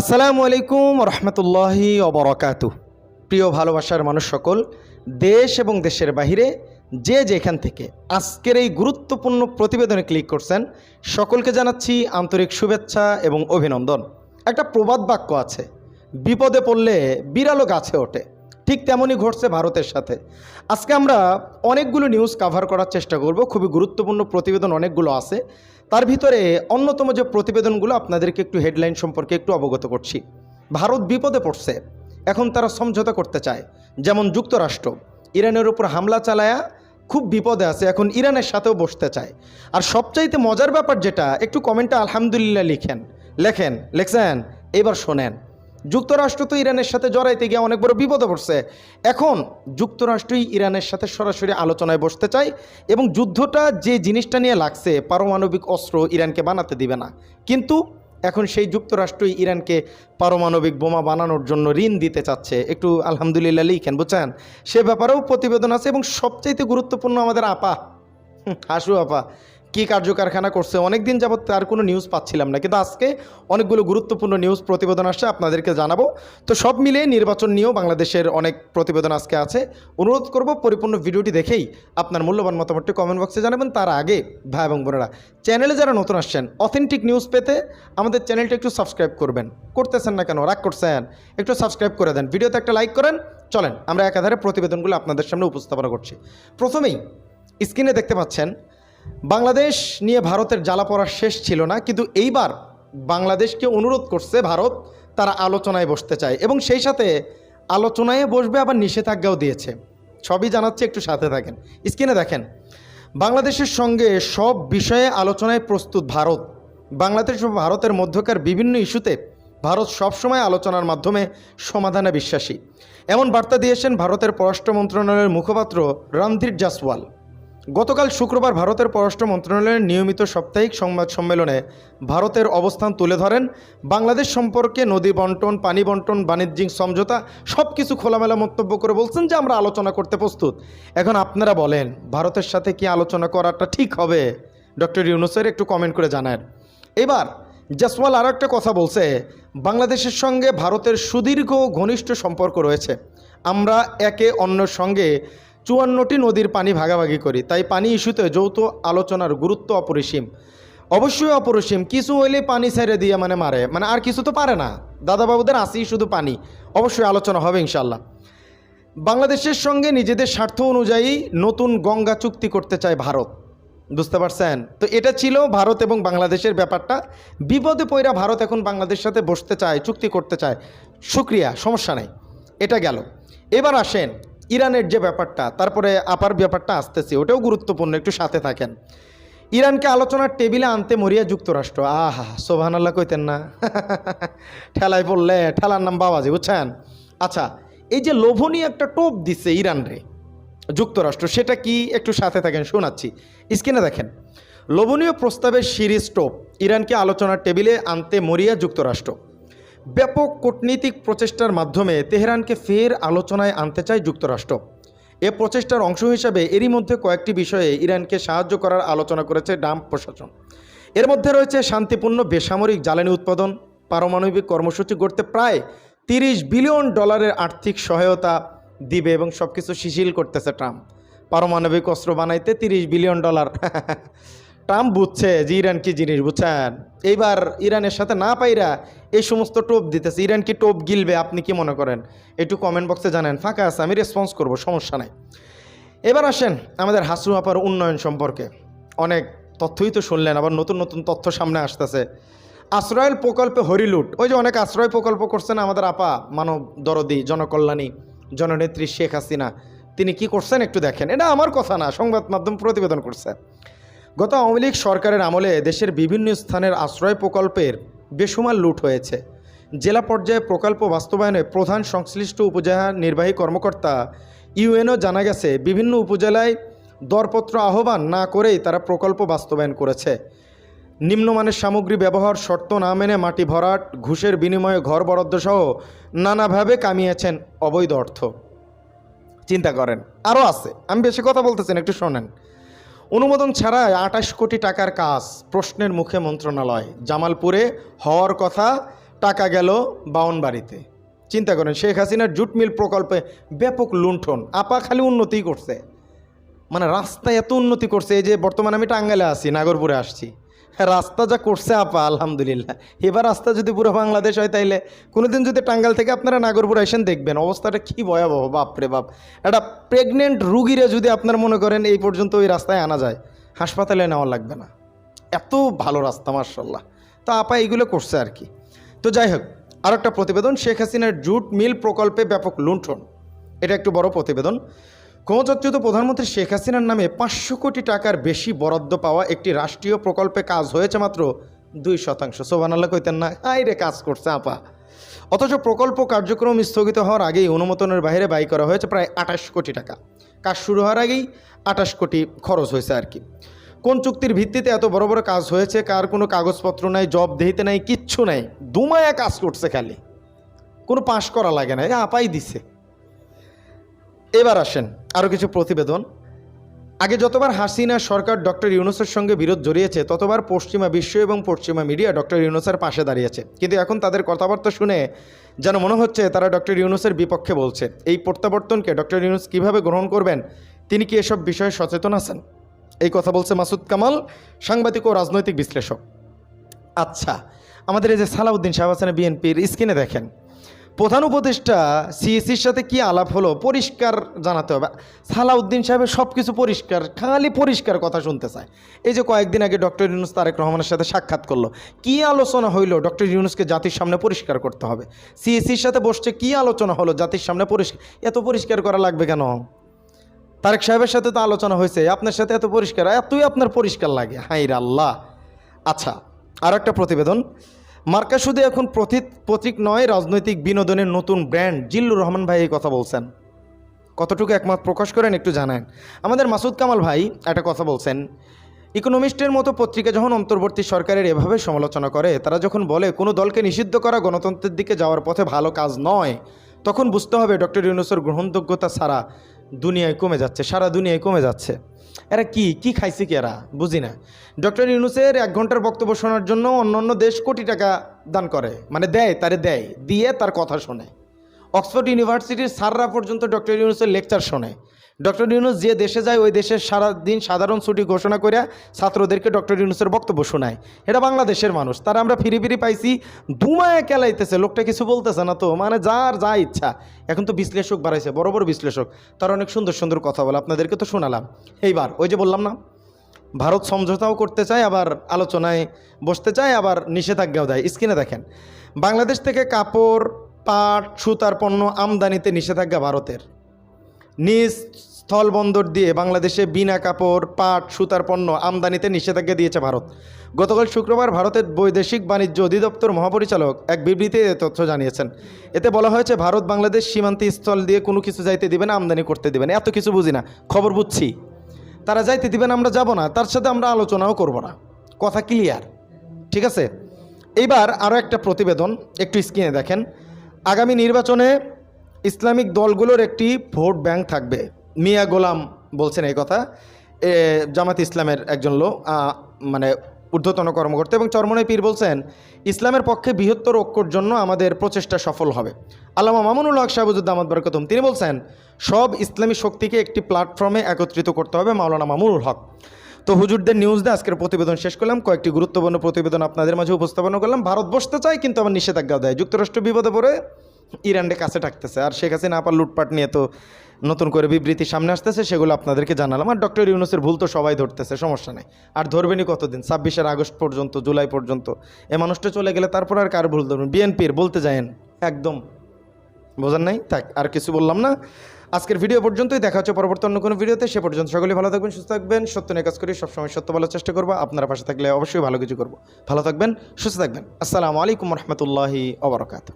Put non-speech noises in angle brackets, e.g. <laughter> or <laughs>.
আসসালামু আলাইকুম রহমতুল্লাহি অবরকাত প্রিয় ভালোবাসার মানুষ সকল, দেশ এবং দেশের বাহিরে যে যেখান থেকে আজকের এই গুরুত্বপূর্ণ প্রতিবেদনে ক্লিক করছেন, সকলকে জানাচ্ছি আন্তরিক শুভেচ্ছা এবং অভিনন্দন। একটা প্রবাদ বাক্য আছে, বিপদে পড়লে বিড়ালও গাছে ওঠে। ঠিক তেমনই ঘটছে ভারতের সাথে। আজকে আমরা অনেকগুলো নিউজ কাভার করার চেষ্টা করব, খুবই গুরুত্বপূর্ণ প্রতিবেদন অনেকগুলো আছে। তার ভিতরে অন্যতম যে প্রতিবেদনগুলো আপনাদেরকে একটু হেডলাইন সম্পর্কে একটু অবগত করছি। ভারত বিপদে পড়ছে। এখন তারা সমঝোতা করতে চায়। যেমন যুক্তরাষ্ট্র, ইরানের উপর হামলা চালায়া খুব বিপদে আছে, এখন ইরানের সাথেও বসতে চায়। আর সবচাইতে মজার ব্যাপার যেটা, একটু কমেন্টে আলহামদুলিল্লাহ লিখেন। লেখেন, লেখছেন, এবার শোনেন। যুক্তরাষ্ট্র তো ইরানের সাথে জড়াইতে গিয়ে অনেক বড় বিপদে পড়ছে। এখন যুক্তরাষ্ট্রই ইরানের সাথে সরাসরি আলোচনায় বসতে চায় এবং যুদ্ধটা যে জিনিসটা নিয়ে লাগছে, পারমাণবিক অস্ত্র ইরানকে বানাতে দিবে না। কিন্তু এখন সেই যুক্তরাষ্ট্রই ইরানকে পারমাণবিক বোমা বানানোর জন্য ঋণ দিতে চাচ্ছে। একটু আলহামদুলিল্লাহ লিখেন, বুঝছেন? সে ব্যাপারেও প্রতিবেদন আছে এবং সবচাইতে গুরুত্বপূর্ণ আমাদের আপা। হাসু আপা। কি কার্যকারখানা করছে অনেক দিন যাবত তার কোনো নিউজ পাচ্ছিলাম না। কিন্তু আজকে অনেকগুলো গুরুত্বপূর্ণ নিউজ প্রতিবেদন আসছে, আপনাদেরকে জানাব। তো সব মিলিয়ে নির্বাচন নিয়েও বাংলাদেশের অনেক প্রতিবেদন আজকে আছে। অনুরোধ করব, পরিপূর্ণ ভিডিওটি দেখেই আপনার মূল্যবান মতামতটি কমেন্ট বক্সে জানাবেন। তার আগে, ভাই এবং বোনেরা চ্যানেলে যারা নতুন আসছেন অথেন্টিক নিউজ পেতে আমাদের চ্যানেলটা একটু সাবস্ক্রাইব করবেন। করতেছেন না কেন? রাগ করছেন? একটু সাবস্ক্রাইব করে দেন। ভিডিওতে একটা লাইক করেন। চলেন, আমরা একাধারে প্রতিবেদনগুলো আপনাদের সামনে উপস্থাপনা করছি। প্রথমেই স্ক্রিনে দেখতে পাচ্ছেন বাংলাদেশ নিয়ে ভারতের জ্বালা পড়া শেষ ছিল না, কিন্তু এইবার বাংলাদেশকে অনুরোধ করছে ভারত তারা আলোচনায় বসতে চায় এবং সেই সাথে আলোচনায় বসবে আবার নিষেধাজ্ঞাও দিয়েছে। সবই জানাচ্ছে, একটু সাথে থাকেন। স্ক্রিনে দেখেন, বাংলাদেশের সঙ্গে সব বিষয়ে আলোচনায় প্রস্তুত ভারত। বাংলাদেশ ও ভারতের মধ্যকার বিভিন্ন ইস্যুতে ভারত সবসময় আলোচনার মাধ্যমে সমাধানে বিশ্বাসী। এমন বার্তা দিয়েছেন ভারতের পররাষ্ট্র মন্ত্রণালয়ের মুখপাত্র রণধীর জাসওয়াল। গতকাল শুক্রবার ভারতের পররাষ্ট্র মন্ত্রণালয়ের নিয়মিত সাপ্তাহিক সংবাদ সম্মেলনে ভারতের অবস্থান তুলে ধরেন। বাংলাদেশ সম্পর্কে নদী বন্টন, পানি বন্টন, বাণিজ্যিক সমঝোতা সব কিছু খোলামেলা মন্তব্য করে বলছেন যে আমরা আলোচনা করতে প্রস্তুত। এখন আপনারা বলেন, ভারতের সাথে কি আলোচনা করাটা ঠিক হবে? ডক্টর ইউনুসের একটু কমেন্ট করে জানান। এবার জাসওয়াল আরও একটা কথা বলছে, বাংলাদেশের সঙ্গে ভারতের সুদীর্ঘ ঘনিষ্ঠ সম্পর্ক রয়েছে। আমরা একে অন্যর সঙ্গে চুয়ান্নটি নদীর পানি ভাগাভাগি করি, তাই পানি ইস্যুতে যৌথ আলোচনার গুরুত্ব অপরিসীম। অবশ্যই অপরিসীম, কিছু হইলে পানি ছেড়ে দিয়ে মানে মারে মানে আর কিছু তো পারে না। দাদাবাবুদের আসি শুধু পানি, অবশ্যই আলোচনা হবে ইনশাল্লাহ বাংলাদেশের সঙ্গে নিজেদের স্বার্থ অনুযায়ী নতুন গঙ্গা চুক্তি করতে চায় ভারত। বুঝতে পারছেন? তো এটা ছিল ভারত এবং বাংলাদেশের ব্যাপারটা। বিপদে পইরা ভারত এখন বাংলাদেশের সাথে বসতে চায়, চুক্তি করতে চায়। সুক্রিয়া সমস্যা নাই। এটা গেল। এবার আসেন ইরানের যে ব্যাপারটা, তারপরে আপার ব্যাপারটা আসতেছে, ওটাও গুরুত্বপূর্ণ, একটু সাথে থাকেন। ইরানকে আলোচনার টেবিলে আনতে মরিয়া যুক্তরাষ্ট্র, আহা সোভান আল্লাহ কইতেন না। <laughs> ঠেলায় পড়লে, ঠেলার নাম বাবাজি, বুঝছেন? আচ্ছা এই যে লোভনীয় একটা টোপ দিছে ইরান রে, যুক্তরাষ্ট্র, সেটা কি একটু সাথে থাকেন, শোনাচ্ছি। স্ক্রিনে দেখেন, লোভনীয় প্রস্তাবের সিরিজ টোপ, ইরানকে আলোচনার টেবিলে আনতে মরিয়া যুক্তরাষ্ট্র। ব্যাপক কূটনীতিক প্রচেষ্টার মাধ্যমে তেহরানকে ফের আলোচনায় আনতে চায় যুক্তরাষ্ট্র। এ প্রচেষ্টার অংশ হিসাবে এরই মধ্যে কয়েকটি বিষয়ে ইরানকে সাহায্য করার আলোচনা করেছে ডাম্প প্রশাসন। এর মধ্যে রয়েছে শান্তিপূর্ণ বেসামরিক জ্বালানি উৎপাদন, পারমাণবিক কর্মসূচি গড়তে প্রায় তিরিশ বিলিয়ন ডলারের আর্থিক সহায়তা দিবে এবং সব কিছু শিথিল করতেছে ট্রাম্প। পারমাণবিক অস্ত্র বানাইতে তিরিশ বিলিয়ন ডলার। <laughs> ট্রাম্প বুঝছে যে ইরান কি জিনিস, বুঝছেন? এইবার ইরানের সাথে না পাইরা এই সমস্ত টোপ দিতেছে। ইরান কি টোপ গিলবে, আপনি কি মনে করেন? একটু কমেন্ট বক্সে জানেন। ফাঁকা আছে, আমি রেসপন্স করব, সমস্যা নাই। এবার আসেন আমাদের হাসু আপার উন্নয়ন সম্পর্কে। অনেক তথ্যই তো শুনলেন, আবার নতুন নতুন তথ্য সামনে আসতেছে। আশ্রয়ের প্রকল্পে হরিলুট। ওই যে অনেক আশ্রয় প্রকল্প করছেন আমাদের আপা, মানব দরদি, জনকল্যাণী, জননেত্রী শেখ হাসিনা। তিনি কি করছেন একটু দেখেন। এটা আমার কথা না, সংবাদ মাধ্যম প্রতিবেদন করছে। গত আওয়ামী লীগ সরকারের আমলে দেশের বিভিন্ন স্থানের আশ্রয় প্রকল্পের বেসুমার লুট হয়েছে। জেলা পর্যায়ে প্রকল্প বাস্তবায়নে প্রধান সংশ্লিষ্ট উপজেলা নির্বাহী কর্মকর্তা ইউএনও জানা গেছে, বিভিন্ন উপজেলায় দরপত্র আহ্বান না করেই তারা প্রকল্প বাস্তবায়ন করেছে। নিম্নমানের সামগ্রী ব্যবহার শর্ত না মেনে মাটি ভরাট, ঘুষের বিনিময়ে ঘর বরাদ্দ সহ নানাভাবে কামিয়েছেন অবৈধ অর্থ। চিন্তা করেন, আরও আছে, আমি বেশি কথা বলতেছেন একটু শোনেন। অনুমোদন ছাড়াই আটাশ কোটি টাকার কাজ প্রশ্নের মুখে মন্ত্রণালয়। জামালপুরে হওয়ার কথা, টাকা গেল বাউন বাড়িতে চিন্তা করেন, শেখ হাসিনার জুট মিল প্রকল্পে ব্যাপক লুণ্ঠন, আপা খালি উন্নতি করছে। মানে রাস্তায় এত উন্নতি করছে, এই যে বর্তমানে আমি টাঙ্গালে আছি, নাগরপুরে আসছি। রাস্তা যা করছে আপা, আলহামদুলিল্লাহ। এবার রাস্তা যদি পুরো বাংলাদেশ হয় তাইলে, কোনোদিন যদি টাঙ্গাল থেকে আপনারা নাগরপুর আসেন দেখবেন, অবস্থাটা কী ভয়াবহ বাপরে বাপ। একটা প্রেগনেন্ট রুগীরা যদি আপনার মনে করেন এই পর্যন্ত ওই রাস্তায় আনা যায়, হাসপাতালে নেওয়া লাগবে না। এত ভালো রাস্তা মার্শাল্লাহ তো আপা এইগুলো করছে আর কি। তো যাই হোক আর একটা প্রতিবেদন, শেখ হাসিনার জুট মিল প্রকল্পে ব্যাপক লুণ্ঠন। এটা একটু বড় প্রতিবেদন। ক্ষমতাচ্যুত প্রধানমন্ত্রী শেখ হাসিনার নামে পাঁচশো কোটি টাকার বেশি বরাদ্দ পাওয়া একটি রাষ্ট্রীয় প্রকল্পে কাজ হয়েছে মাত্র দুই শতাংশ। সোবানাল্লাহ কইতেন না আই রে কাজ করছে আপা। অথচ প্রকল্প কার্যক্রম স্থগিত হওয়ার আগেই অনুমোদনের বাইরে ব্যয় করা হয়েছে প্রায় আঠাশ কোটি টাকা। কাজ শুরু হওয়ার আগেই আঠাশ কোটি খরচ হয়েছে আর কি। কোন চুক্তির ভিত্তিতে এত বড় বড় কাজ হয়েছে, কার কোনো কাগজপত্র নাই, জব দেহিতে নাই, কিচ্ছু নাই, দুমায়া কাজ করছে খালি। কোনো পাশ করা লাগে না আপাই দিছে। এবার আসেন আরও কিছু প্রতিবেদন। আগে যতবার হাসিনা সরকার ডক্টর ইউনুসের সঙ্গে বিরোধ জড়িয়েছে, ততবার পশ্চিমা বিশ্ব এবং পশ্চিমা মিডিয়া ডক্টর ইউনুসের পাশে দাঁড়িয়েছে। কিন্তু এখন তাদের কথাবার্তা শুনে যেন মনে হচ্ছে তারা ডক্টর ইউনুসের বিপক্ষে বলছে। এই প্রত্যাবর্তনকে ডক্টর ইউনুস কীভাবে গ্রহণ করবেন, তিনি কি এসব বিষয়ে সচেতন আছেন? এই কথা বলছে মাসুদ কামাল, সাংবাদিক ও রাজনৈতিক বিশ্লেষক। আচ্ছা আমাদের এই যে সালাউদ্দিন সাহেব আছেন বিএনপির স্ক্রিনে দেখেন। প্রধান উপদেষ্টা সিএসির সাথে কি আলাপ হলো? পরিষ্কার জানাতে হবে। সালাউদ্দিন সাহেবের সব কিছু পরিষ্কার, খালি পরিষ্কার কথা শুনতে চায়। এই যে কয়েকদিন আগে ডক্টর ইউনুস তারেক রহমানের সাথে সাক্ষাৎ করল। কি আলোচনা হইল? ডক্টর ইউনুসকে জাতির সামনে পরিষ্কার করতে হবে। সিএসির সাথে বসছে, কি আলোচনা হলো জাতির সামনে পরিষ্কার? এত পরিষ্কার করা লাগবে কেন? তারেক সাহেবের সাথে তো আলোচনা হয়েছে, আপনার সাথে এত পরিষ্কার, এতই আপনার পরিষ্কার লাগে। হাই রে আল্লাহ আচ্ছা আর একটা প্রতিবেদন। মার্কা শুধু এখন প্রতীক নয়, রাজনৈতিক বিনোদনের নতুন ব্র্যান্ড। জিল্লুর রহমান ভাই এই কথা বলছেন। কতটুকু একমত প্রকাশ করেন একটু জানান। আমাদের মাসুদ কামাল ভাই একটা কথা বলছেন। ইকোনমিস্টের মতো পত্রিকা যখন অন্তর্বর্তী সরকারের এভাবে সমালোচনা করে, তারা যখন বলে, কোনো দলকে নিষিদ্ধ করা গণতন্ত্রের দিকে যাওয়ার পথে ভালো কাজ নয়, তখন বুঝতে হবে ডক্টর ইউনুসের গ্রহণযোগ্যতা সারা দুনিয়ায় কমে যাচ্ছে, সারা দুনিয়ায় কমে যাচ্ছে। এরা কি কি খাইছে কি এরা? বুঝি না। ডক্টর ইউনুসের এক ঘণ্টার বক্তব্য শোনার জন্য অন্য অন্য দেশ কোটি টাকা দান করে। মানে দেয়, তারে দেয়, দিয়ে তার কথা শোনে। অক্সফোর্ড ইউনিভার্সিটির সাররা পর্যন্ত ডক্টর ইউনুসের লেকচার শোনে। ডক্টর ইউনুস যে দেশে যায়, ওই দেশের সারাদিন সাধারণ ছুটি ঘোষণা করে ছাত্রদেরকে ডক্টর ইউনুসের বক্তব্য শোনায়। এটা বাংলাদেশের মানুষ, তারা আমরা ফিরি ফিরি পাইছি দুমায় কেলাইতেছে, লোকটা কিছু বলতেছে না তো মানে যার যা ইচ্ছা। এখন তো বিশ্লেষক বাড়াইছে, বড় বড় বিশ্লেষক, তারা অনেক সুন্দর সুন্দর কথা বলে, আপনাদেরকে তো শোনালাম। এইবার, ওই যে বললাম না, ভারত সমঝোতাও করতে চায়, আবার আলোচনায় বসতে চায়, আবার নিষেধাজ্ঞাও দেয়। স্ক্রিনে দেখেন, বাংলাদেশ থেকে কাপড়, পাট, সুতার পণ্য আমদানিতে নিষেধাজ্ঞা ভারতের। নিজ স্থলবন্দর দিয়ে বাংলাদেশে বিনা কাপড়, পাট, সুতার পণ্য আমদানিতে নিষেধাজ্ঞা দিয়েছে ভারত। গতকাল শুক্রবার ভারতের বৈদেশিক বাণিজ্য অধিদপ্তর মহাপরিচালক এক বিবৃতিতে এ তথ্য জানিয়েছেন। এতে বলা হয়েছে, ভারত বাংলাদেশ সীমান্ত স্থল দিয়ে কোনো কিছু যাইতে দিবে না, আমদানি করতে দিবে না। এত কিছু বুঝি না, খবর বুঝছি। তারা যাইতে দিবেন আমরা যাব না, তার সাথে আমরা আলোচনাও করব না। কথা ক্লিয়ার, ঠিক আছে? এইবার আরও একটা প্রতিবেদন, একটু স্ক্রিনে দেখেন। আগামী নির্বাচনে ইসলামিক দলগুলোর একটি ভোট ব্যাংক থাকবে। মিয়া গোলাম বলছেন এই কথা। জামাত ইসলামের একজন লোক মানে ঊর্ধ্বতন কর্মকর্তা এবং চরমনাই পীর বলছেন, ইসলামের পক্ষে বৃহত্তর ঐক্যর জন্য আমাদের প্রচেষ্টা সফল হবে। আল্লামা মামুনুল হক সাহেবুদ্দামাদ বরকতম তিনি বলছেন, সব ইসলামী শক্তিকে একটি প্ল্যাটফর্মে একত্রিত করতে হবে মাওলানা মামুনুল হক। তো হুজুরদের নিউজ দিয়ে আজকের প্রতিবেদন শেষ করলাম। কয়েকটি গুরুত্বপূর্ণ প্রতিবেদন আপনাদের মাঝে উপস্থাপনা করলাম। ভারত বসতে চায়, কিন্তু আবার নিষেধাজ্ঞা দেয়। যুক্তরাষ্ট্র বিপদে পড়ে ইরানকে কাছে থাকতেছে আর শেখ হাসিনা আপার লুটপাট নিয়ে তো নতুন করে বিবৃতি সামনে আসতেছে, সেগুলো আপনাদেরকে জানালাম। আর ডক্টর ইউনুসের ভুল তো সবাই ধরতেছে, সমস্যা নেই। আর ধরবেনই কতদিন? ছাব্বিশের আগস্ট পর্যন্ত, জুলাই পর্যন্ত। এ মানুষটা চলে গেলে তারপর আর কার ভুল ধরবেন? বিএনপির, বলতে যায়েন। একদম। বোঝার নাই? থাক, আর কিছু বললাম না। আজকের ভিডিও পর্যন্তই। দেখা হচ্ছে পরবর্তী অন্য কোনো ভিডিওতে। সে পর্যন্ত সকলে ভালো থাকবেন, সুস্থ থাকবেন। সত্য নিয়ে কাজ করি, সবসময় সত্য বলার চেষ্টা করব। আপনারা পাশে থাকলে অবশ্যই ভালো কিছু করব। ভালো থাকবেন, সুস্থ থাকবেন। আসসালামু আলাইকুম রহমতুল্লাহি ওবরাকাত